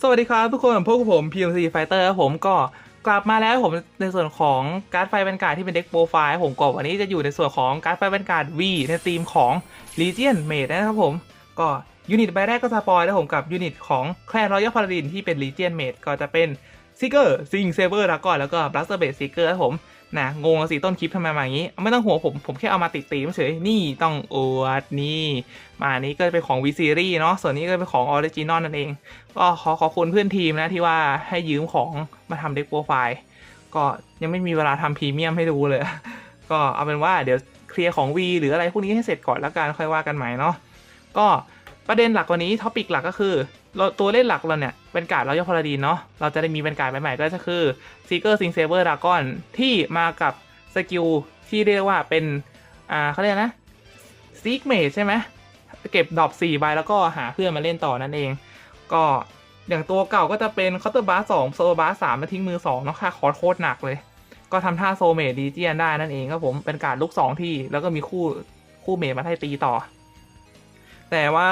สวัสดีครับทุกคนพวกผม PMC Fighter ครับผมก็กลับมาแล้วผมในส่วนของการ์ดไฟแวนการ์ดที่เป็นเด็กโปรไฟล์ผมก็วันนี้จะอยู่ในส่วนของการ์ดไฟแวนการ์ด V ในธีมของ Legion Mate นะครับผม ก็ยูนิตใบแรกก็สปอยแล้วผมกับยูนิตของแคลนรอยัลพาราดินที่เป็น Legion Mate ก็จะเป็น s ิกเกอร์ซิงเซเบอร์แล้วก็แล้วก็บลัสเตอร์เบสซิกเกอร์ครับผม นะงงสิต้นคลิปทำไมมาอย่างนี้ ไม่ต้องห่วงผมผมแค่เอามาติดตีมเฉยนี่ต้องอวดนี่มาอันนี้ก็เป็นของ V Series เนาะส่วนนี้ก็เป็นของ Original นั่นเอง ก็ขอขอบคุณเพื่อนทีมนะที่ว่าให้ยืมของมาทำเด็กโปรไฟล์ก็ยังไม่มีเวลาทำพรีเมียมให้ดูเลย ก็เอาเป็นว่าเดี๋ยวเคลียร์ของ V หรืออะไรพวกนี้ให้เสร็จก่อนแล้วกันค่อยว่ากันใหม่เนาะก็ประเด็นหลักวันนี้ท็อปิกหลักก็คือ เราตัวเล่นหลักเราเนี่ยเป็นการ์ดเรายกพลาดีนเนาะเราจะได้มีเป็นการ์ดใหม่ๆก็จะคือ Seeker Sing Saber Dragon ที่มากับสกิลที่เรียกว่าเป็นอ่าเขาเรียกนะ Seek Mage ใช่ไหมเก็บดรอป4ใบแล้วก็หาเพื่อนมาเล่นต่อนั่นเอง ก็อย่างตัวเก่าก็จะเป็นคอ u เตอร์บาร์สองโซบาร์สามมาทิ้งมือสองเนาะค่าคอร์โคตรหนักเลย ก็ทำท่าโซเมดดีเจียนได้นั่นเองครับผมเป็นการลุกสองที่แล้วก็มีคู่คู่เมดมาให้ตีต่อ แต่ว่า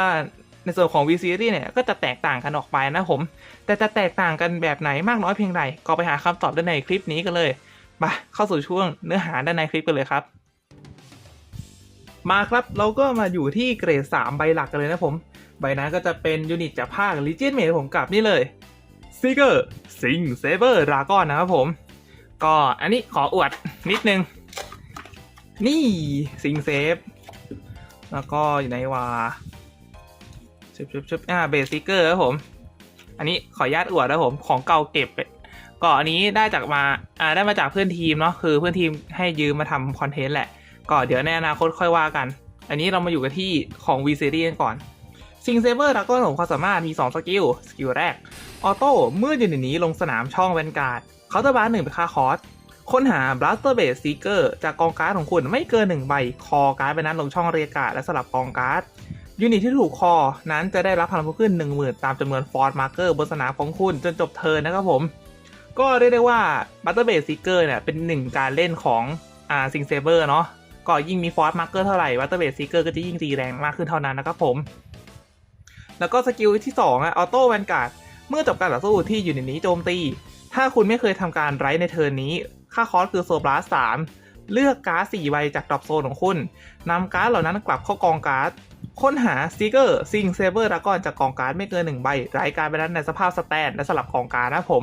ในส่วนของ V Series เนี่ยก็จะแตกต่างกันออกไปนะผม แต่จะแตกต่างกันแบบไหนมากน้อยเพียงใดก็ไปหาคำตอบด้านในคลิปนี้กันเลยมาเข้าสู่ช่วงเนื้อหาด้านในคลิปกันเลยครับ มาครับเราก็มาอยู่ที่เกรด 3 ใบหลักกันเลยนะผม ใบนั้นก็จะเป็นยูนิตจากภาค Legion Mate ผมกับนี่เลย Seeker Sing Saber Dragon นะครับผม ก็อันนี้ขออวดนิดนึง นี่ Sing Save แล้วก็อยู่ไหนวะ ชบชบชบอ่าเบสิเกอร์ครับผม อันนี้ขออนุญาตอวดนะผมของเก่าเก็บไปก็อันนี้ได้จากมาอ่าได้มาจากเพื่อนทีมเนาะคือเพื่อนทีมให้ยืมมาทำคอนเทนต์แหละ ก็เดี๋ยวในอนาคตค่อยว่ากัน อันนี้เรามาอยู่กันที่ของ V Series กันก่อนซิงเซเบอร์ดักก้อนของความสามารถมี 2 สกิล สกิลแรก ออโต้เมื่อยูนิตนี้ลงสนามช่องแวนการ์ดเคาน์เตอร์บาร์หนึ่งเป็นค่าคอสค้นหา Blaster Base Seeker จากกองการ์ดของคุณไม่เกิน 1 ใบ คอการ์ดไปนั้นลงช่องเรียกกาดและสลับกองการ์ด ยูนิตที่ถูกคอ นั้นจะได้รับพลังเพิ่มขึ้น 10,000 ตามจำนวนฟอร์ m มาร์เกอร์บนสนามของคุณจนจบเทิร์นนะครับผม ก็เรียกได้ว่า Blaster Base Seeker เนี่ยเป็นหนึ่งการเล่นของอ่าซิงเซเบอร์เนาะก็ยิ่งมีฟอร์ m มาร์เกอร์เท่าไหร่วัตเตอร์เบสซีเกอร์ก็จะยิ่งตีแรงมากขึ้นเท่านั้นนะครับผม แล้วก็สกิลที่2อะออโต้แวนการ์ดเมื่อจบการต่อสู้ที่อยู่ในนี้โจมตี ถ้าคุณไม่เคยทำการไรในเทิร์นนี้ ค่าคอสคือโซบลาสามเลือกการ์ดสี่ใบจากดรอปโซนของคุณนำการ์ดเหล่านั้นกลับเข้ากองการ์ด ค้นหาซีเกอร์ซิงเซเบอร์ดากอนจากกองการไม่เกินหนึ่งใบรายการไปนั้นในสภาพสแตนและสลับกองการนะผม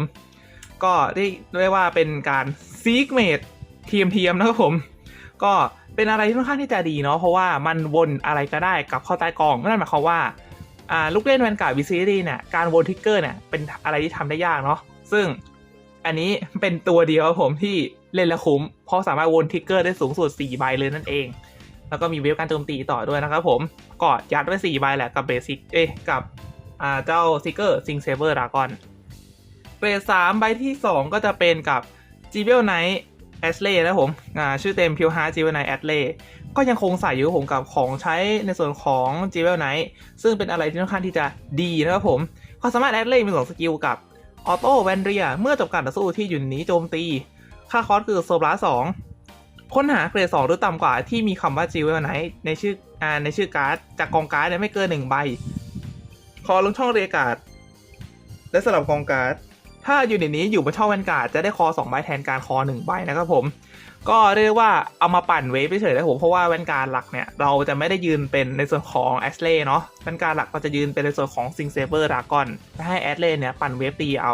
ก็เรียกได้ว่าเป็นการซีกเมดเทียมเทียมนะครับผม ก็เป็นอะไรที่ค่อนข้างที่จะดีเนาะเพราะว่ามันวนอะไรก็ได้กับเข้าใต้กองนั่นหมายความว่าลูกเล่นแวนการ์ดวิซีรีเนี่ยการวนทิกเกอร์เนี่ยเป็นอะไรที่ทำได้ยากเนาะซึ่งอันนี้เป็นตัวเดียวผมที่เล่นแล้วคุ้ม เพราะสามารถวนทิกเกอร์ได้สูงสุด4ใบเลยนั่นเอง แล้วก็มีเวฟการโจมตีต่อด้วยนะครับผมก็ยัดไว้4ใบแหละกับเบสิกเอ้กับอ่าเจ้าซิกเกอร์ซิงเซเบอร์ดากอนเกรดสามใบที่ 2 ก็จะเป็นกับจีเบลไนท์แอสเล่นะผมอ่าชื่อเต็มพิวฮาร์จิวไนแอสเล่ก็ยังคงใส่อยู่ผมกับของใช้ในส่วนของจิวไนซึ่งเป็นอะไรที่ค่อนข้างที่จะดีนะครับผมความสามารถแอสเล่มีสองสกิลกับออโต้แวนเรียเมื่อจบการต่อสู้ที่อยู่นี้โจมตี ค่าคอสคือโซบลาสอง ค้นหาเกรดสองหรือต่ำกว่าที่มีคำว่าจิวไนในชื่ออ่าในชื่อการ์ดจากกองการ์ดเนี่ยไม่เกินหนึ่งใบคอลงช่องเรียการ์ดและสลับกองการ์ดถ้ายูนิตนี้อยู่บนช่องแวนการ์ดจะได้คอ2ใบแทนการคอ1ใบนะครับผม ก็เรียกว่าเอามาปั่นเวฟเฉยๆนะผมเพราะว่าแวนการ์ดหลักเนี่ย เราจะไม่ได้ยืนเป็นในส่วนของแอสเล่เนาะแวนการ์ดหลักก็จะยืนเป็นในส่วนของซิงเซเบอร์ดากอนให้แอสเล่เนี่ยปั่นเวฟตีเอา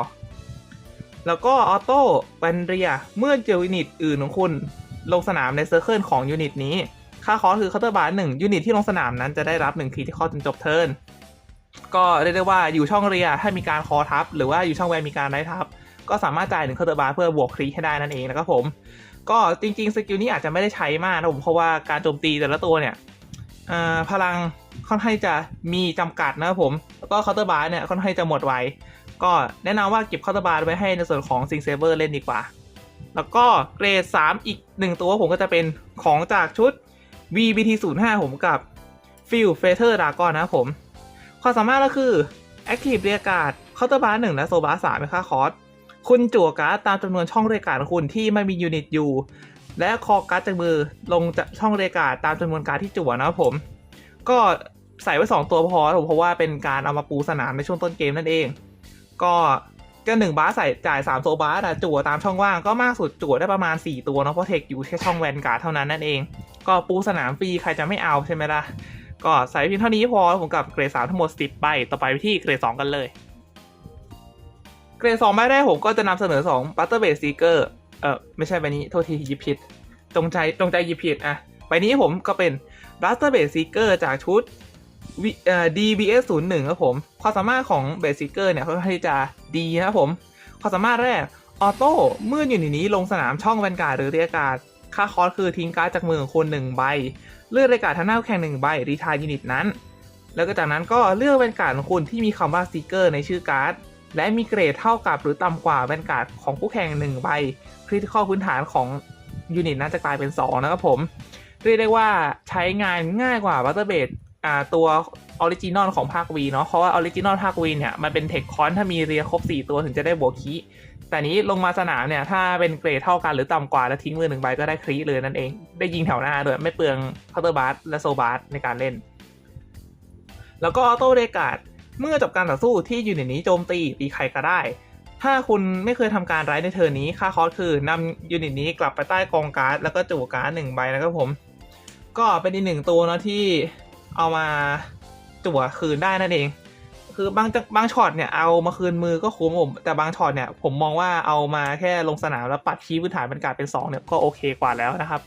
แล้วก็ออโต้แวนเรียเมื่อเจอยูนิตอื่นของคุณ ลงสนามในเซอร์เคิลของยูนิตนี้ ค่าคอสคือเคาน์เตอร์บาร์หนึ่งยูนิตที่ลงสนามนั้นจะได้รับ1คีที่ข้อจนจบเทิร์นก็เรียกได้ว่าอยู่ช่องเรียถ้ามีการคอทับ หรือว่าอยู่ช่องแวนมีการไรทับ ก็สามารถจ่ายหนึ่งเคาน์เตอร์บาร์เพื่อบวกครีให้ได้นั่นเองนะครับผม ก็จริงๆสกิลนี้อาจจะไม่ได้ใช้มากนะผมเพราะว่าการโจมตีแต่ละตัวเนี่ยพลังค่อนข้างจะมีจำกัดนะครับผมแล้วก็เคาน์เตอร์บาร์เนี่ยค่อนข้างจะหมดไวก็แนะนำว่าเก็บเคาน์เตอร์บาร์ไว้ให้ในส่วนของซิงเซเบอร์เล่นดีกว่า แล้วก็เกรด 3 อีกหนึ่งตัวผมก็จะเป็นของจากชุด VBT 0 5ผมกับ f i e l f a t e r Dragon นะผม ความสามารถก็คือ Active เรียกาดเคาน์เตอร์บาร์หนึ่งและโซบาร์สามเป็นค่าคอร์สคุณจั่วการ์ดตามจำนวนช่องเรียการ์ดของคุณที่ไม่มียูนิตอยู่ และคอการ์ดจากมือลงจากช่องเรียการ์ดตามจำนวนการ์ดที่จั่วนะครับผม ก็ใส่ไว้ 2 ตัวพอผมเพราะว่าเป็นการเอามาปูสนามในช่วงต้นเกมนั่นเอง ก็ ก็หนึ่งบาสใส่จ่าย3โซบาสอะจั่วตามช่องว่างก็มากสุดจั่วได้ประมาณ4ตัวเนาะเพราะเทคอยู่แค่ช่องแวนการ์ดเท่านั้นนั่นเอง ก็ปูสนามฟรีใครจะไม่เอาใช่ไหมล่ะ ก็ใส่เพียงเท่านี้พอผมกับเกรดสามทั้งหมด10ใบต่อไปที่เกรดสองกันเลย เกรดสองใบแรกผมก็จะนำเสนอสองบัตเตอร์เบสซีเกอร์เออไม่ใช่ใบนี้โทษทีหยิบผิดจงใจจงใจหยิบผิดอะใบนี้ผมก็เป็นบัตเตอร์เบสซีเกอร์จากชุด DBS 0 1ครับผม ความสามารถของเบสซิเกอร์เนี่ยค่อนข้างที่จะดีนะครับผม ความสามารถแรก ออโต้เมื่ออยู่ในนี้ลงสนามช่องแวนการ์ดหรือเรียกการ์ดค่าคอร์สคือทิ้งการ์ดจากมือของคุณหนึ่งใบ เลือกเรียกการ์ดทั้งหน้าแข่งหนึ่งใบรีทายยูนิตนั้น แล้วก็จากนั้นก็เลือกแวนการ์ดของคุณที่มีคำว่าสติกเกอร์ในชื่อการ์ดและมีเกรดเท่ากับหรือต่ำกว่าแวนการ์ดของคู่แข่งหนึ่งใบคริติคอลพื้นฐานของยูนิตนั้นจะกลายเป็น 2 นะครับผม เรียกได้ว่าใช้งานง่ายกว่าบัตเตอร์เบด อ่าตัวออริจินอลของภาควีเนาะเพราะว่าออริจินอลภาควีเนี่ยมันเป็นเทคคอนถ้ามีเรียครบ 4 ตัวถึงจะได้บวกคีแต่นี้ลงมาสนามเนี่ย ถ้าเป็นเกรดเท่ากันหรือต่ำกว่าแล้วทิ้งมือหนึ่งใบก็ได้ครีเลยนั่นเอง ได้ยิงแถวหน้าด้วยไม่เปลืองเคาน์เตอร์บาร์และโซบาร์ในการเล่น แล้วก็ออโต้เรกาดเมื่อจบการต่อสู้ที่ยูนิตนี้โจมตีตีใครก็ได้ ถ้าคุณไม่เคยทำการร้ายในเทิร์นนี้ค่าคอสคือนำยูนิตนี้กลับไปใต้กองการ์ดแล้วก็จู่การ์ดหนึ่งใบนะครับผม ก็เป็นอีกหนึ่งตัวเนาะที่ เอามาจั่วคืนได้นั่นเอง คือบางบางช็อตเนี่ยเอามาคืนมือก็คุ้มผม แต่บางช็อตเนี่ยผมมองว่าเอามาแค่ลงสนามแล้วปัดคีพื้นฐานเป็นการดเป็น2เนี่ยก็โอเคกว่าแล้วนะครับ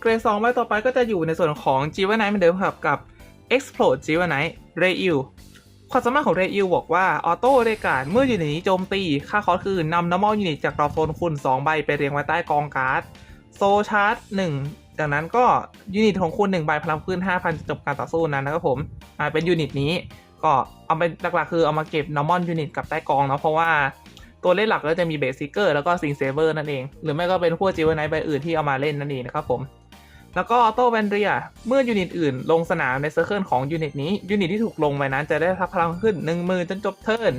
เกรด2ใบต่อไปก็จะอยู่ในส่วนของ g ีว a ไน t e เหมือนเดิมครับกับ Explode g ีว a ไน t e r a y u ความสามารถของ r a y u บอกว่า ออโต้เรกาดเมื่ออยู่ในนี้โจมตี ค่าคอสคือนำ normal unit จากดรอโซนคุณ 2 ใบไปเรียงไว้ใต้กองการ์ด โซชาร์จ1 จากนั้นก็ยูนิตของคุณ1ใบพลังพื้น 5,000 จบการต่อสู้นั้นนะครับผมอ่าเป็นยูนิตนี้ก็เอาไปหลักๆคือเอามาเก็บ normal unit กับใต้กองเนาะเพราะว่าตัวเล่นหลักก็จะมีเบสซิเกอร์แล้วก็ซิงเซเวอร์นั่นเอง หรือไม่ก็เป็นพวกจิวไนใบอื่นที่เอามาเล่นนั่นเองนะครับผม แล้วก็ออโต้แวนเรียเมื่อยูนิตอื่นลงสนามในเซอร์เคิลของยูนิตนี้ยูนิตที่ถูกลงไปนั้นจะได้รับพลังขึ้น1 0,000จนจบเทิร์น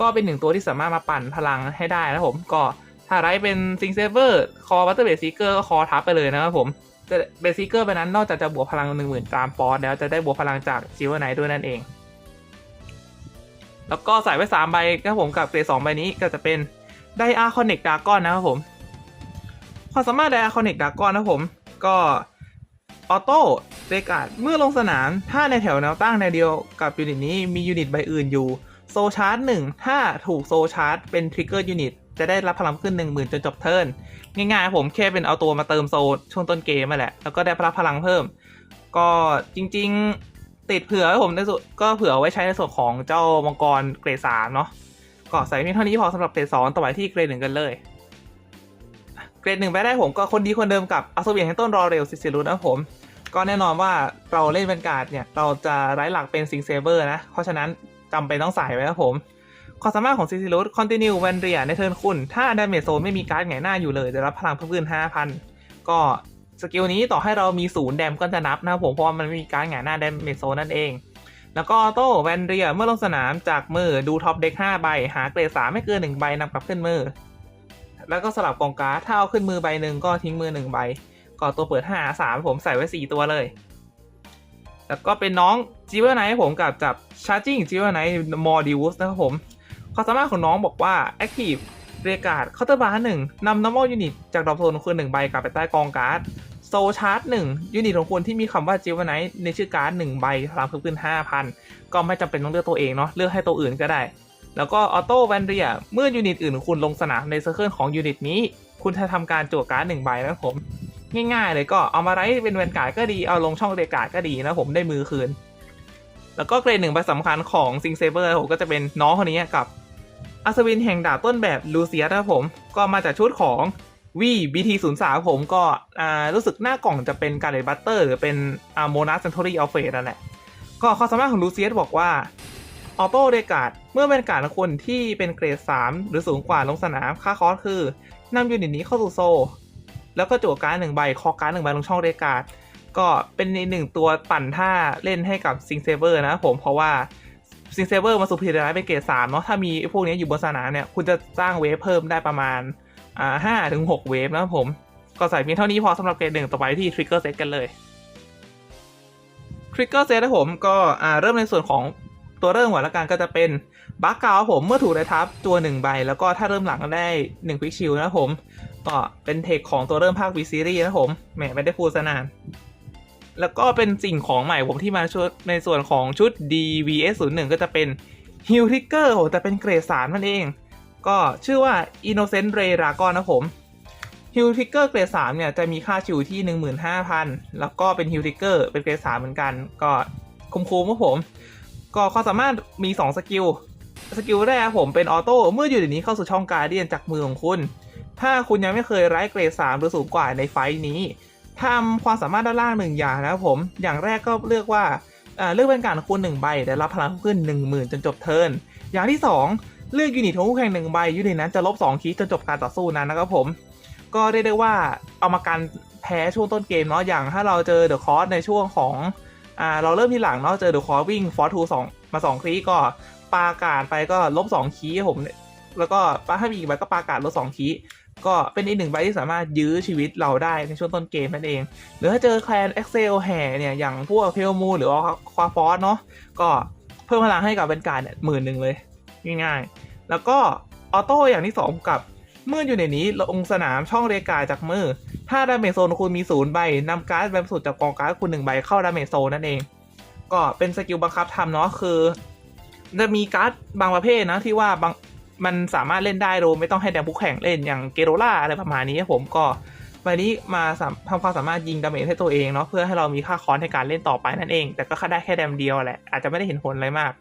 ก็เป็นหนึ่งตัวที่สามารถมาปั่นพลังให้ได้นะผมก็ ถ้าไรเป็นซิงเซเวอร์คอบัตเตอร์เบสซิเกอร์ก็คอทับไปเลยนะครับผมเบสซิเกอร์ไปนั้นนอกจากจะบวกพลัง1 0,000ตามปอนด์แล้วจะได้บวกพลังจากจิวไนด้วยนั่นเอง แล้วก็ใส่ไว้3ใบครับผมกับเกรด2ใบนี้ก็จะเป็นไดอาร์คอนเนกดากอนนะครับผมความสามารถไดอาร์คอนเนกดากอนนะผมก็ออโต้เรกาดเมื่อลงสนาม ถ้าในแถวแนวตั้งในวเดียวกับยูนิตนี้มียูนิตใบอื่นอยู่ โซชาร์จ1ถ้าถูกโซชาร์จเป็นทริกเกอร์ยูนิต จะได้รับพลังขึ้น 10,000 จนจบเทิร์นง่ายๆผมแค่เป็นเอาตัวมาเติมโซช่วงต้นเกมมาแหละ แล้วก็ได้รับพลังเพิ่ม ก็จริงๆ ติดเผื่อผมในส่วนก็เผื่อไว้ใช้ในส่วนของเจ้ามังกรเกรดสามเนาะก็ใส่เพียงเท่านี้พอสำหรับเกรดสองต่อไปที่เกรดหนึ่งกันเลยเกรดหนึ่งไปได้ผมก็คนดีคนเดิมกับอัศวินแห่งต้นรอเร็วซิซิรุนะผมก็แน่นอนว่าเราเล่นเป็นการ์ดเนี่ย เราจะไร้หลักเป็นซิงเซเบอร์นะ เพราะฉะนั้นจำเป็นต้องใส่ไว้ครับผม ความสามารถของซิซิรุสคอนติเนียแวนเรียในเทิร์นคุณ ถ้าดาเมจโซนไม่มีการ์ดไงหน้าอยู่เลยจะรับพลังเพิ่มขึ้น 5,000 ก็สกิลนี้ต่อให้เรามีศูนย์แดมก็จะนับนะผมเพราะว่ามันไม่มีการ์ดไงหน้าดาเมจโซนนั่นเอง แล้วก็ออโต้แวนเรียเมื่อลงสนามจากมือดูท็อปเด็ก5ใบ หาเกรด3ไม่เกิน 1 ใบนำกลับขึ้นมือ แล้วก็สลับกองการ์ดถ้าเอาขึ้นมือใบหนึ่งก็ทิ้งมือ1ใบก็ตัวเปิด5 3ผมใส่ไว้ 4 ตัวเลยแล้วก็เป็นน้องจิวเวอร์ไนท์ผมกับจับชาร์จิ่งจิวเวอร์ไนท์มอร์ดิวส์นะครับผม ความสามารถของน้องบอกว่า Active เรียกการ์ดเคาน์เตอร์บาร์หนึ่งนำ normal unit จากดรอปโซนของคุณหนึ่งใบกลับไปใต้กองการ์ดโซชาร์จหนึ่งยูนิตของคุณที่มีคำว่าจิวเวอร์ไนท์ในชื่อการ์ดหนึ่งใบพลังเพิ่มขึ้นห้าพันก็ไม่จำเป็นต้องเลือกตัวเองเนาะเลือกให้ตัวอื่นก็ได้ แล้วก็ออโต้แวนเรียเมื่อยูนิตอื่นของคุณลงสนามในเซอร์เคิลของยูนิตนี้ คุณจะทำการจั่วการ์ดหนึ่งใบนะครับผม ง่ายๆเลยก็เอามาไรเป็นแวนการ์ดก็ดีเอาลงช่องเรียกการ์ดก็ดีนะผมได้มือคืน แล้วก็เกรดหนึ่งใบสำคัญของซิงเซเบอร์ผมก็จะเป็นน้องคนนี้กับ อัศวินแห่งดาบต้นแบบลูเซียนะครับผม ก็มาจากชุดของวีบีทีศูนย์สาผมก็อ่ารู้สึกหน้ากล่องจะเป็นการ์เดบัตเตอร์หรือเป็นอ่าโมนาสเซนทอรี่อัลเฟนั่นแหละ ก็ความสามารถของลูเซียสบอกว่าออโต้เรกาดเมื่อเป็นการดของคนที่เป็นเกรด 3 หรือสูงกว่าลงสนามค่าคอสคือนำยูนิตนี้เข้าสู่โซแล้วก็จั่วการ์ดหนึ่งใบคอการ์ดหนึ่งใบลงช่องเรกาดก็เป็นอีกหนึ่งตัวปั่นท่าเล่นให้กับซิงเซเบอร์นะผมเพราะว่า ซิงเซเบอร์มาสุพีเรียเป็นเกรดสามเนาะถ้ามีพวกนี้อยู่บนสนามเนี่ย คุณจะสร้างเวฟเพิ่มได้ประมาณอ่าห้าถึงหกเวฟนะครับผม ก็ใส่เพียงเท่านี้พอสำหรับเกรดหนึ่งต่อไปที่ทริกเกอร์เซตกันเลยทริกเกอร์เซตนะผมก็อ่าเริ่มในส่วนของตัวเริ่มก่อนละกันก็จะเป็นบัคกาวผมเมื่อถูกได้ทับตัวหนึ่งใบ แล้วก็ถ้าเริ่มหลังได้1นึ่งควิกชิลนะผมก็เป็นเทคของตัวเริ่มภาควีซีรีส์นะผมแหมไม่ได้พูดซะนาน แล้วก็เป็นสิ่งของใหม่ผมที่มาชุดในส่วนของชุด DVS 0 1 ก็จะเป็นฮิลทิกเกอร์โหแต่เป็นเกรดสามนั่นเอง ก็ชื่อว่า Innocent Ray Dragon นะผมฮิลทิกเกอร์เกรดสามเนี่ยจะมีค่าชิวที่ 15,000 แล้วก็เป็นฮิลทิกเกอร์เป็นเกรดสามเหมือนกัน ก็คุ้มๆครับผม ก็ความสามารถมี 2 สกิล สกิลแรกผมเป็นออโต้เมื่ออยู่ในนี้เข้าสู่ช่องการเดียนจากมือของคุณ ถ้าคุณยังไม่เคยไร้เกรด3หรือสูงกว่าในไฟท์นี้ ทำความสามารถด้านล่างหนึ่งอย่างนะครับผม อย่างแรกก็เลือกว่าเลือกเป็นการคูณหนึ่งใบได้รับพลังขึ้น1 0,000 จนจบเทิร์นอย่างที่ 2 เลือกยูนิตของคู่แข่งหนึ่งใบยูนิตนั้นจะลบ2คีย์จนจบการต่อสู้นั้นนะครับผม ก็เรียกได้ว่าเอามากันแพ้ช่วงต้นเกมเนาะอย่างถ้าเราเจอเดอะคอร์สในช่วงของอ่าเราเริ่มที่หลังเนาะเจอเดอะคอร์วิ่งฟอร์ทูสองมา2คีย์ก็ปาอากาศไปก็ลบ2คีผมแล้วก็ปาถ้ามีอีกใบก็ปาอากาศลบ2คี ก็เป็นอีกหนึ่งใบที่สามารถยื้อชีวิตเราได้ในช่วงต้นเกมนั่นเอง หรือถ้าเจอแคลน Excel แห่เนี่ยอย่างพวกเพลมูหรือว่าควาฟอสเนาะก็เพิ่มพลังให้กับเป็นการเนี่ยหมื่นหนึ่งเลยง่ายๆแล้วก็ออโต้อย่างที่ 2 กับเมื่ออยู่ในนี้ลงสนามช่องเรกาจากมือ ถ้าดาเมจโซนคุณมีศูนย์ใบนำการ์ดแบบสุดจากกองการ์ดคุณหนึ่งใบเข้าดาเมจโซนนั่นเอง ก็เป็นสกิลบังคับทำเนาะคือ จะมีการ์ดบางประเภทนะที่ว่าบาง มันสามารถเล่นได้โดยไม่ต้องให้แดมผู้แข่งเล่นอย่างเกโรล่าอะไรประมาณนี้ครับผมก็ใบนี้มาทำความสามารถยิงดาเมจให้ตัวเองเนาะเพื่อให้เรามีค่าคอนในการเล่นต่อไปนั่นเอง แต่ก็ค่าได้แค่แดมเดียวแหละอาจจะไม่ได้เห็นผลอะไรมาก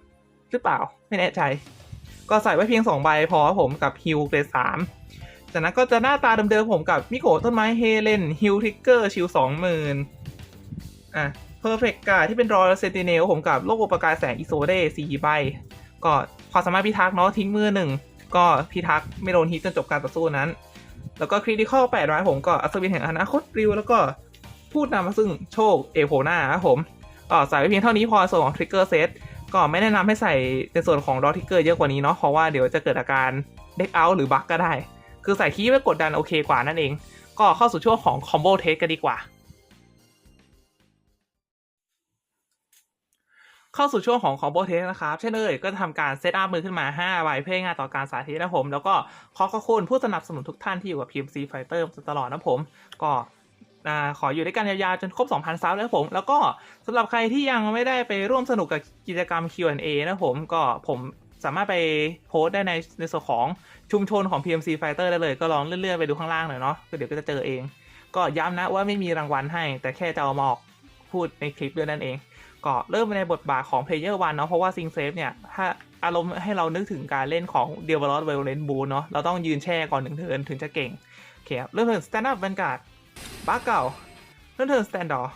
หรือเปล่าไม่แน่ใจ ก็ใส่ไว้เพียง 2 ใบพอครับผมกับฮิลเกรดสามจากนั้นก็จะหน้าตาเดิมๆผมกับมิโกะต้นไม้เฮเลนฮิลทิกเกอร์ชิลสองหมื่นอะเพอร์เฟกกาที่เป็นรอเซนติเนลผมกับโลกอุปการแสงอิโซเดสี่ใบก็ความสามารถพิทักษ์เนาะทิ้งมือหนึ่ง ก็พิทักษ์ไม่โดนฮิตจนจบการต่อสู้นั้น แล้วก็คริติคอลแปดร้อยผมก็อัศวินแห่งอนาคตริวแล้วก็พูดนำมาซึ่งโชคเอโผหน้าครับผมก็ใส่ไว้เพียงเท่านี้พอส่วนของทริกเกอร์เซตก็ไม่แนะนำให้ใส่ในส่วนของดอทิกเกอร์เยอะกว่านี้เนาะเพราะว่าเดี๋ยวจะเกิดอาการเด็กเอาหรือบั๊กก็ได้ คือใส่คีย์ไว้กดดันโอเคกว่านั่นเอง ก็เข้าสู่ช่วงของคอมโบเทสกันดีกว่า เข้าสู่ช่วงของ Combo Test นะครับ เช่นเอ่ยก็จะทำการเซตอัพมือขึ้นมา5ใบเพื่อง่ายต่อการสาธิตนะผม แล้วก็ขอขอบคุณผู้สนับสนุนทุกท่านที่อยู่กับ PMC Fighter ตลอดนะผม ก็ขออยู่ด้วยกันยาวๆ จนครบ 2,000 ซับแล้วผม แล้วก็สำหรับใครที่ยังไม่ได้ไปร่วมสนุกกับกิจกรรม Q&A นะผมก็ผมสามารถไปโพสได้ในในส่วนของชุมชนของ PMC Fighter ได้เลย ก็ลองเลื่อนๆไปดูข้างล่างหน่อยเนาะก็เดี๋ยวก็จะเจอเอง ก็ย้ำนะว่าไม่มีรางวัลให้ แต่แค่จะเอามาออกพูดในคลิปด้วยนั่นเอง ก็เริ่มในบทบาทของ Player One เนาะเพราะว่าซิงเซฟเนี่ยถ้าอารมณ์ให้เรานึกถึงการเล่นของ d e v e l o p Violent b o o เนาะเราต้องยืนแช่ก่อนหนึ่งเทินถึงจะเก่งโอเคครับเริ่มเทิร์น Stand Up Vanguard บ้าเก่าเริ่มเทิน Stand Door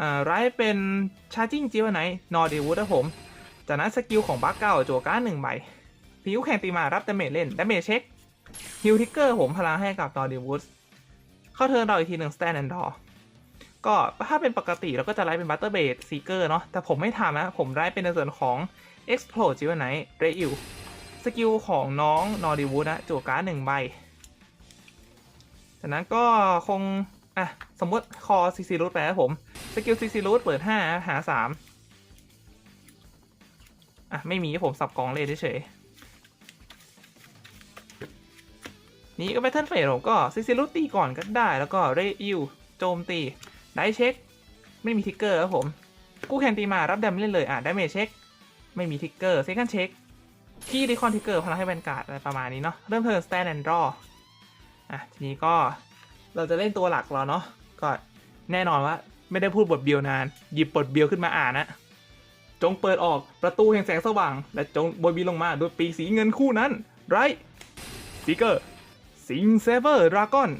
อ่าไรเป็น Charging จิวไหนนอร์ดีวูดนะผมจากนั้นสกิลของบ้าเก่าจั่วการ์ดหนึ่งใบพิวแข่งตีมารับดาเมจเล่นดาเมจเช็คฮิลทิกเกอร์ผมพลังให้กับนอร์ดีวูดเข้าเทิร์นเราอีกทีหนึ่ง Stand and Door ก็ถ้าเป็นปกติเราก็จะไล่เป็นบัตเตอร์เบดซีเกอร์เนาะแต่ผมไม่ทำนะ ผมไล่เป็นในส่วนของ Explode จิวไนท์เรอิวสกิลของน้องนอร์ดิวูดนะจั่วการ์ดหนึ่งใบ จากนั้นก็คง อะ สมมติคอซีซีรูทไปนะผม สกิลซีซีรูทเปิด 5 หา 3 อะ ไม่มีผมสับกองเลยเฉยนี่ก็แพทเทิร์นเฟสผมก็ซีซีรูทตีก่อนก็ได้แล้วก็เรอิวโจมตี ได้เช็ค ไม่มีทิกเกอร์ครับผม กู้แข่งตีมารับดาเมจเล่นเลยอะได้เมจเช็ค ไม่มีทิกเกอร์เซคันเช็คคีย์ดิคอนทิกเกอร์พลังให้แวนการ์ดอะไรประมาณนี้เนาะเริ่มเทิร์นสแตนแอนด์รออะทีนี้ก็เราจะเล่นตัวหลักเราเนาะก็แน่นอนว่าไม่ได้พูดบทเบียวนาน หยิบบทเบียวขึ้นมาอ่านนะจงเปิดออกประตูแห่งแสงสว่าง และจงบอยบีลงมาด้วยปีสีเงินคู่นั้น ไรซิกเกอร์ซิงเซเวอร์ดราก้อน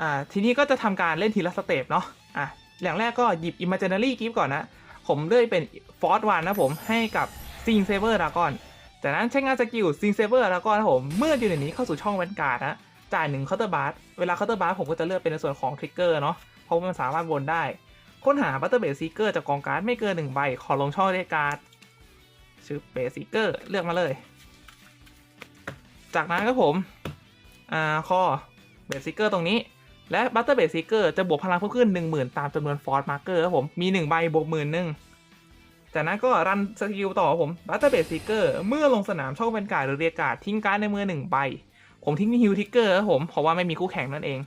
อ่าทีนี้ก็จะทำการเล่นทีละสเต็ปเนาะอะอย่างแรกก็หยิบ Imaginary Gift ก่อนนะ ผมเลือกเป็น Force One นะผมให้กับ Sing Saber Dragon จากนั้นใช้งานสกิล Sing Saber Dragon นะผมเมื่ออยู่ในนี้เข้าสู่ช่องแวนการ์ดนะจ่ายหนึ่งเคาน์เตอร์บาร์เวลาเคาน์เตอร์บาร์ผมก็จะเลือกเป็นในส่วนของทริกเกอร์เนาะเพราะว่ามันสามารถวนได้ ค้นหาบัตเตอร์เบสซีเกอร์จากกองการ์ดไม่เกินหนึ่งใบขอลงช่องเรียการ์ดชื่อเบสซีเกอร์เลือกมาเลย จากนั้นครับผมอ่าข้อเบสซีเกอร์ตรงนี้ และบัตเตอร์เบสซิเกอร์จะบวกพลังเพิ่มขึ้น 10,000 ตามจำนวนฟอร์สมาร์เกอร์ครับผมมี 1 ใบบวกหมื่นหนึ่งจากนั้นก็รันสกิลต่อครับผมบัตเตอร์เบสซิเกอร์เมื่อลงสนามช่องเป็นการดหรือเรียกกาดทิ้งการในมือ1ใบ ผมทิ้งฮิวทิกเกอร์ครับผมเพราะว่าไม่มีคู่แข่งนั่นเอง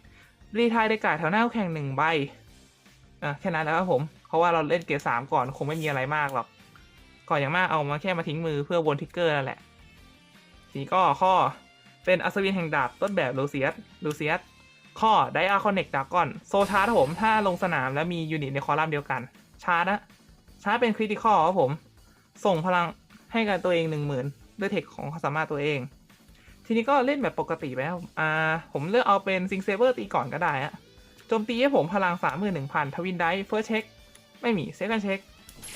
รีทายได้กาดแถวหน้าคู่แข่งหนึ่งใบอะแค่นั้นแล้วครับผมเพราะว่าเราเล่นเกรดสามก่อนคงไม่มีอะไรมากหรอกก่อนอย่างมากเอามาแค่มาทิ้งมือเพื่อวนทิกเกอร์นั่นแหละทีก็ข้อเป็นอัศวินแห่งดาบต้นแบบลูเซียสลูเซียส ข้อไดอาคอนเนกดากอนโซชาร์ผม ถ้าลงสนามแล้วมียูนิตในคอลัมน์เดียวกัน ชาร์นะชาร์เป็นคริติคอลครับผม ส่งพลังให้กับตัวเองหนึ่งหมื่นด้วยเทคของความสามารถตัวเอง ทีนี้ก็เล่นแบบปกติไปครับอ่าผมเลือกเอาเป็นซิงเซเวอร์ตีก่อนก็ได้อะโจมตีให้ผมพลังสามหมื่นหนึ่งพันทวินไดเฟิร์สเช็คไม่มีเซคันเช็ค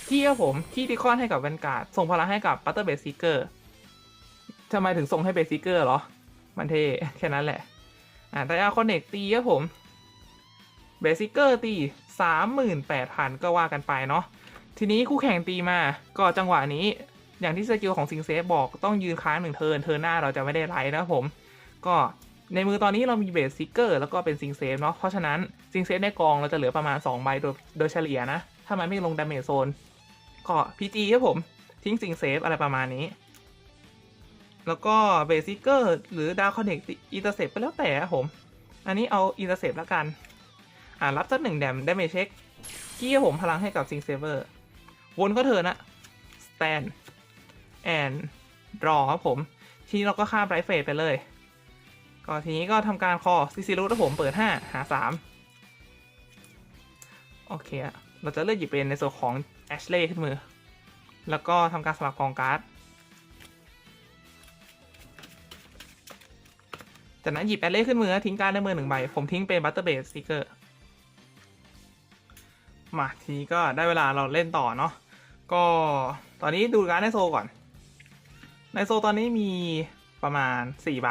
ที่ให้ผมที่ดีคอนให้กับแวนการ์ดส่งพลังให้กับบัตเตอร์เบสซิเกอร์ทำไมถึงส่งให้เบสซิเกอร์เหรอ มันเท่แค่นั้นแหละ อ่าไดอาคอนเนกตีครับผมเบสซิเกอร์ตีสามหมื่นแปดพันก็ว่ากันไปเนาะ ทีนี้คู่แข่งตีมา ก็จังหวะนี้ อย่างที่สกิลของซิงเซฟบอกต้องยืนค้างหนึ่งเทิร์นเทิร์นหน้าเราจะไม่ได้ไลท์นะผม ก็ในมือตอนนี้เรามีเบสซิเกอร์แล้วก็เป็นซิงเซฟเนาะ เพราะฉะนั้นซิงเซฟในกองเราจะเหลือประมาณ 2 ใบโดยโดยเฉลี่ยนะ ถ้ามันไม่ลงดาเมจโซน ก็พีจีครับผม ทิ้งซิงเซฟอะไรประมาณนี้ แล้วก็เบสซิเกอร์หรือดาวคอนเนกอินเตอร์เซปก็แล้วแต่ครับผม อันนี้เอาอินเตอร์เซปแล้วกัน อ่ารับสักหนึ่งแดมได้เมเช็คกี้ครับผมพลังให้กับซิงเซเวอร์วนก็เทินะสแตนแอนรอครับผม ทีนี้เราก็ข้ามไรเฟสไปเลย ก็ทีนี้ก็ทำการคอซิซิรุแล้วผมเปิด 5 หา 3 โอเค เราจะเลือกหยิบเป็นในส่วนของแอชเล่ขึ้นมือ แล้วก็ทำการสลับกองการ์ด จากนั้นหยิบแอชเล่ขึ้นมือทิ้งการ์ดในมือหนึ่งใบ ผมทิ้งเป็นบัตเตอร์เบสสติกเกอร์มาทีนี้ก็ได้เวลาเราเล่นต่อเนาะก็ตอนนี้ดูการ์ดในโซก่อน ในโซตอนนี้มีประมาณ 4 ใบ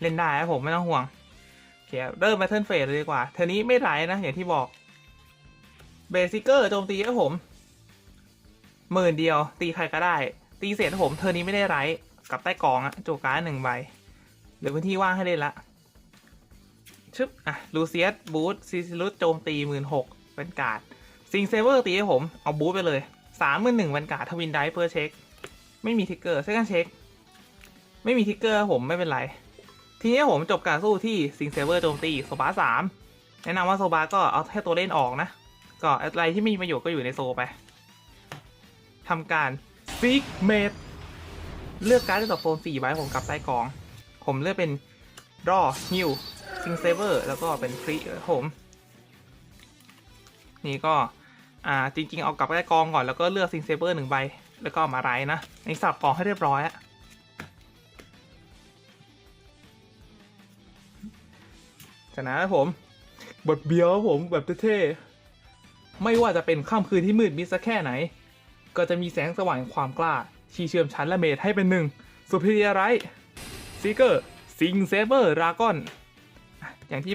เล่นได้ครับผมไม่ต้องห่วงโอเคเริ่มแบทเทิลเฟสเลยดีกว่า เทอนี้ไม่ไรนะ อย่างที่บอกเบสิเกอร์โจมตีครับผมหมื่นเดียว ตีใครก็ได้ ตีเสร็จผม เทอนี้ไม่ได้ไรกลับใต้กองอะโจกการ์ดหนึ่งใบ ลือพื้นที่ว่างให้เล่นละชึบอะลูเซียสบูทซีซิลุสโจมตีหมื่นหกเป็นการ์ดซิงเซเวอร์ตีให้ผม เอาบูทไปเลยสามหมื่นหนึ่งเป็นการ์ดทวินไดเพื่อเช็ค ไม่มีทิกเกอร์เซคันเช็ค ไม่มีทิกเกอร์ผมไม่เป็นไร ทีนี้ผมจบการสู้ที่ซิงเซเวอร์โจมตีโซบาสามแนะนำว่าโซบาก็เอาแค่ตัวเล่นออกนะ ก็อะไรที่ไม่มีประโยชน์ก็อยู่ในโซไปทำการซิกเมดเลือกการ์ดที่ตอบโซนสี่ใบผมกลับใต้กอง ผมเลือกเป็นรอฮิวซิงเซเวอร์แล้วก็เป็นฟรีผม นี่ก็ อ่า จริง ๆ เอากลับใต้กองก่อนแล้วก็เลือกซิงเซเวอร์หนึ่งใบ แล้วก็มาไรนะในสับกองให้เรียบร้อยอะจากนั้นผมบทเบียวผมแบบเท่ๆไม่ว่าจะเป็นค่ำคืนที่มืดมิดสักแค่ไหน ก็จะมีแสงสว่างแห่งความกล้า ที่เชื่อมชั้นและเมทให้เป็นหนึ่งสุพิเรียไร ซีเกอร์ซิงเซเบอร์รากอนอย่างที่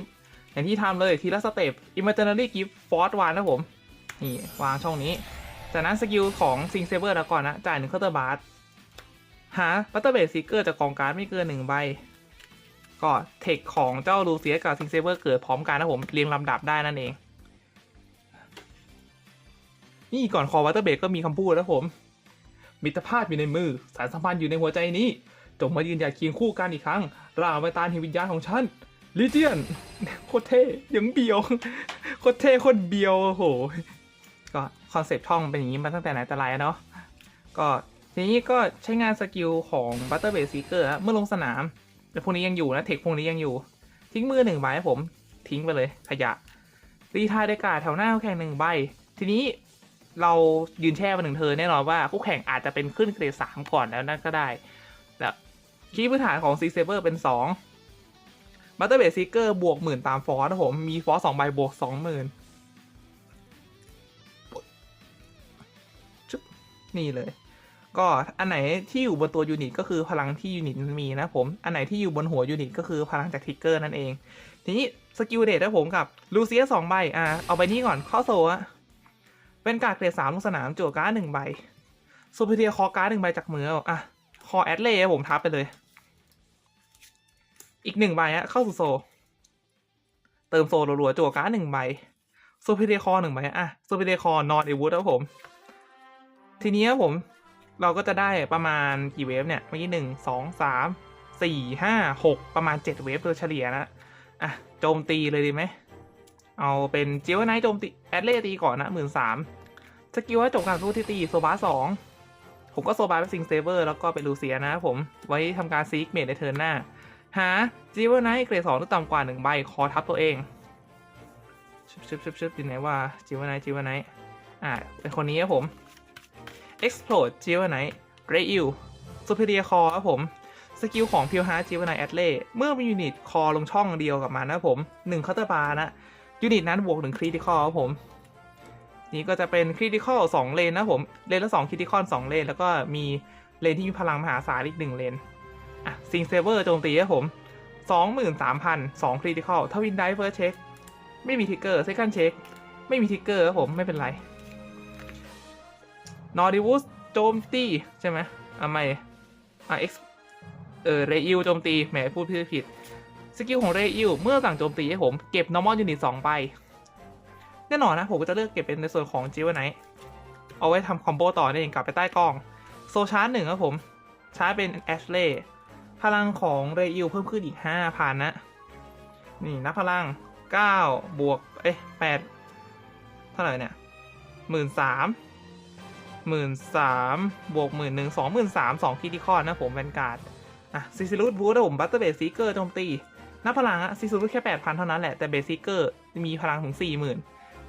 อย่างที่ทำเลยทีละสเต็ปอิมเมอร์เนอรี่กิฟต์ฟอร์สวานนะผม นี่ วางช่องนี้ จากนั้นสกิลของซิงเซเบอร์แล้วก่อนนะ จ่ายหนึ่งเคาน์เตอร์บาร์หาบัตเตอร์เบสซิเกอร์จากกองการ์ดไม่เกินหนึ่งใบ ก็เทคของเจ้าลูเซียกับซิงเซเบอร์เกิดพร้อมกันนะผมเรียงลำดับได้นั่นเอง นี่ก่อนคอบัตเตอร์เบสก็มีคำพูดนะผม มิตรภาพอยู่ในมือสารสัมพันธ์อยู่ในหัวใจนี้ จงมายืนหยัดเคียงคู่กันอีกครั้งร่างอวตารแห่งวิญญาณของฉันลิเจียนโคตรเท่ยังเบียวโคตรเท่โคตรเบียวโอ้โหก็คอนเซปต์ท่องเป็นอย่างนี้มาตั้งแต่ไหนแต่ไรเนาะก็ทีนี้ก็ใช้งานสกิลของ Butter Base Seeker ฮะเมื่อลงสนามแต่พวกนี้ยังอยู่นะเทคพวกนี้ยังอยู่ ทิ้งมือหนึ่งใบให้ผมทิ้งไปเลยขยะรีทายได้กาแถวหน้าแข่งหนึ่งใบ ทีนี้เรายืนแช่มาหนึ่งเธอแน่นอนว่าคู่แข่งอาจจะเป็นขึ้นเกรดสามก่อนแล้วนั่นก็ได้ คีย์พื้นฐานของซีเซเบอร์เป็นสองบัตเตอร์เบสซิเกอร์บวกหมื่นตามฟอสนะผมมีฟอสสองใบบวกสองหมื่นนี่เลย ก็อันไหนที่อยู่บนตัวยูนิตก็คือพลังที่ยูนิตมีนะผม อันไหนที่อยู่บนหัวยูนิตก็คือพลังจากทิกเกอร์นั่นเอง ทีนี้สกิลเดทนะผมกับลูเซียสองใบ อ่า เอาใบนี้ก่อนเข้าโซะเป็นการเกรดสามลงสนามจั่วการ์ดหนึ่งใบซูเปอร์เทียคอการ์ดหนึ่งใบจากมืออะคอแอดเล่ผมทับไปเลย อีกหนึ่งใบอะเข้าสู่โซ เติมโซลรัวๆจั่วการ์ดหนึ่งใบโซพิเดคอหนึ่งใบอะโซพิเดคอนอนเอวูดครับผม ทีนี้ครับผมเราก็จะได้ประมาณกี่เวฟเนี่ยเมื่อกี้หนึ่งสองสามสี่ห้าหกประมาณเจ็ดเวฟโดยเฉลี่ยนะอะโจมตีเลยดีไหมเอาเป็นเจวไนท์โจมตีแอดเล่ตีก่อนนะหมื่นสามสกิลว่าจบการสู้ที่ตีโซบาสองผมก็โซบาเป็นซิงเซเวอร์แล้วก็เป็นลูเซียนะผมไว้ทำการซีกเมดในเทิร์นหน้า หาจิวไนท์เกรดสองหรือต่ำกว่าหนึ่งใบคอทับตัวเองชึบชึบชึบชึบอยู่ไหนว่าจิวไนท์จิวไนท์อ่าเป็นคนนี้ครับผม explode จิวไนท์เรอิลซูเปอร์เดียคอครับผมสกิลของพิวฮาร์จิวไนแอตเล่เมื่อมียูนิตคอลงช่องเดียวกับมันนะครับผม1เคาน์เตอร์บาร์นะยูนิตนั้นบวกหนึ่งคริติคอลครับผม นี่ก็จะเป็นคริติคอลสองเลนนะผม เลนละสองคริติคอลสองเลน แล้วก็มีเลนที่มีพลังมหาศาลอีกหนึ่งเลน อะซิงเซเวอร์โจมตีครับผมสองหมื่นสามพันสองคริติคอลถ้าวินไดเฟิร์สเช็ค ไม่มีทิกเกอร์เซคันด์เช็ค ไม่มีทิกเกอร์ครับผม ไม่เป็นไร นอร์ดิวุสโจมตีใช่ไหมอะไม่อะเอ็กซ์เออเรอิลโจมตี แหมพูดผิดผิด สกิลของเรอิลเมื่อสั่งโจมตีให้ผมเก็บ normal unit 2ใบแน่นอนนะ ผมก็จะเลือกเก็บเป็นในส่วนของจิวไนท์เอาไว้ทำคอมโบต่อนั่นเองกลับไปใต้กล้อง โซชาร์จหนึ่งครับผม ชาร์จเป็นแอชเล่ พลังของเรอิลเพิ่มขึ้นอีก5,000นะ นี่นับพลัง9บวกเอ๊ะ8เท่าไหร่เนี่ยหมื่นสามหมื่นสามบวกหมื่นหนึ่งสองหมื่นสามสองคิติคอนนะผมแวนการ์ดอะซิซิลุสบูธผมบัตเตอร์เบสซีเกอร์โจมตีนับพลังอะซิซิลุสแค่แปดพันเท่านั้นแหละ แต่เบสซีเกอร์มีพลังถึงสี่หมื่น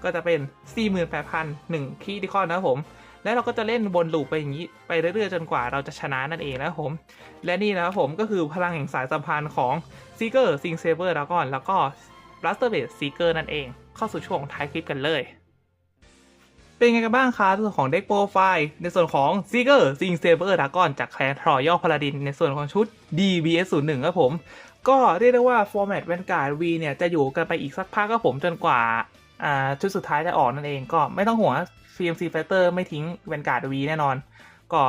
ก็จะเป็นสี่หมื่นแปดพันหนึ่งคีดิคอนนะครับผม และเราก็จะเล่นบนลูปไปอย่างนี้ไปเรื่อยๆจนกว่าเราจะชนะนั่นเองนะครับผม และนี่นะครับผมก็คือพลังแห่งสายสัมพันธ์ของซีเกอร์ซิงเซเบอร์แล้วก่อนแล้วก็บัตเตอร์เบสซีเกอร์นั่นเอง เข้าสู่ช่วงท้ายคลิปกันเลย เป็นไงกันบ้างครับในส่วนของเด็กโปรไฟล์ในส่วนของซีเกอร์ซิงเซเบอร์ดากอนจากแคลนทรอยอลพาราดินในส่วนของชุด DBS 0 1 ครับผม ก็เรียกได้ว่าฟอร์แมตแวนการ์ด V เนี่ยจะอยู่กันไปอีกสักพักครับผมจนกว่าอ่าชุดสุดท้ายจะออกนั่นเองก็ไม่ต้องห่วง CMC Fighter ไม่ทิ้งแวนการ์ด V แน่นอน ก็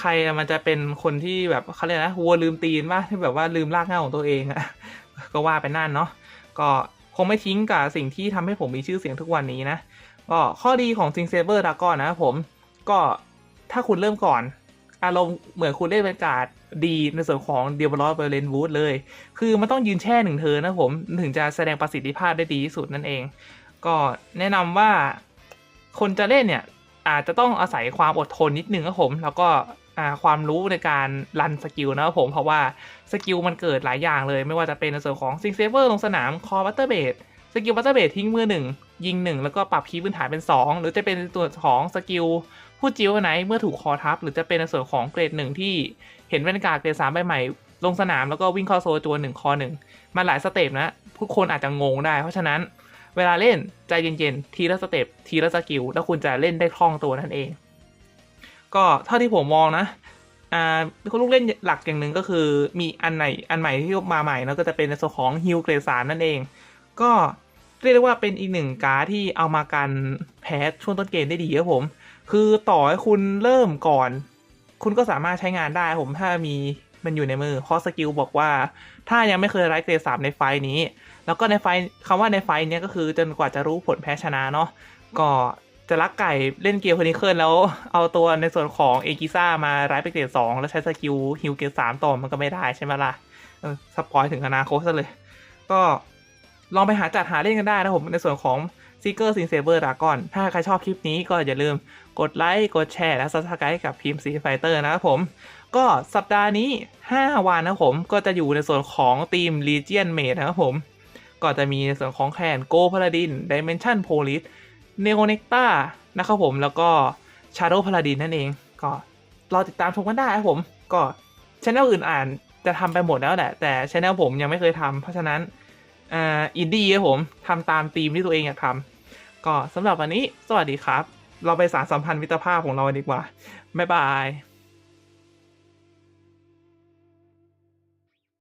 ใครมันจะเป็นคนที่แบบเขาเรียกนะวัวลืมตีนว่าที่แบบว่าลืมลากเหง้าของตัวเองอะก็ว่าไปนั่นเนาะก็คงไม่ทิ้งกับสิ่งที่ทำให้ผมมีชื่อเสียงทุกวันนี้นะ ก็ข้อดีของ Sing Saber Dragon นะครับผมก็ถ้าคุณเริ่มก่อน อารมณ์เหมือนคุณเล่นบรรยากาศดีในส่วนของเดียบลอสเบรเลนวูดเลย คือมันต้องยืนแช่หนึ่งเธอนะผม ถึงจะแสดงประสิทธิภาพได้ดีที่สุดนั่นเอง ก็แนะนำว่า คนจะเล่นเนี่ยอาจจะต้องอาศัยความอดทนนิดนึงครับผม แล้วก็ความรู้ในการรันสกิลนะครับผมเพราะว่าสกิลมันเกิดหลายอย่างเลย ไม่ว่าจะเป็นในส่วนของซิงเซเวอร์ลงสนามคอบัตเตอร์เบดสกิลบัตเตอร์เบดทิ้งมือหนึ่งยิงหนึ่งแล้วก็ปรับคีย์พื้นฐานเป็น 2 หรือจะเป็นตัวของสกิลพูดจิวไหนเมื่อถูกคอทับ หรือจะเป็นในส่วนของเกรดหนึ่งที่เห็นบรรยากาศเกรดสามใบใหม่ ลงสนามแล้วก็วิ่งเข้าโซนจวนหนึ่งคอหนึ่งมันหลายสเต็ปนะทุกคนอาจจะงงได้ เพราะฉะนั้น เวลาเล่นใจเย็นๆ ทีละสเต็ปทีละสกิล แล้วคุณจะเล่นได้คล่องตัวนั่นเอง ก็เท่าที่ผมมองนะอ่าลูกเล่นหลักอย่างหนึ่งก็คือมีอันไหนอันใหม่ที่มาใหม่แล้วก็จะเป็นในส่วนของฮิลเกรสามนั่นเอง ก็เรียกได้ว่าเป็นอีกหนึ่งการ์ดที่เอามากันแพ้ช่วงต้นเกมได้ดีครับผม คือต่อให้คุณเริ่มก่อน คุณก็สามารถใช้งานได้ผมถ้ามีมันอยู่ในมือคอสกิลบอกว่า ถ้ายังไม่เคยไลฟ์เกรดสามในไฟนี้ แล้วก็ในไฟล์คำว่าในไฟล์เนี้ยก็คือจนกว่าจะรู้ผลแพ้ชนะเนาะก็จะรักไก่เล่นเกมคนนี้เคิลแล้วเอาตัวในส่วนของเอกิซ่ามาไลฟ์เกรดสองแล้วใช้สกิลฮิลเกรดสามต่อมันก็ไม่ได้ใช่ไหมล่ะสปอยถึงอนาคตซะเลย ก็ลองไปหาจัดหาเล่นกันได้นะผมในส่วนของ Seeker Sin Saber Dragon ถ้าใครชอบคลิปนี้ก็อย่าลืมกดไลค์กดแชร์และ Subscribe กับพิมพ์ C Fighter นะครับผม ก็สัปดาห์นี้ 5 วันนะผมก็จะอยู่ในส่วนของทีม Legion Mate นะครับผม ก็จะมีในส่วนของแคน Go Paladin Dimension Police Neonecta นะครับผมแล้วก็ Shadow Paladin นั่นเอง ก็รอติดตามชมกันได้ครับผม ก็ช anel อื่นอ่านจะทำไปหมดแล้วแหละ แต่ช anel ผมยังไม่เคยทำเพราะฉะนั้นอินดี้ครับผมทำตามธีมที่ตัวเองอยากทำก็สำหรับวันนี้ สวัสดีครับ เราไปสารสัมพันธ์มิตรภาพของเราดีกว่า บ๊ายบาย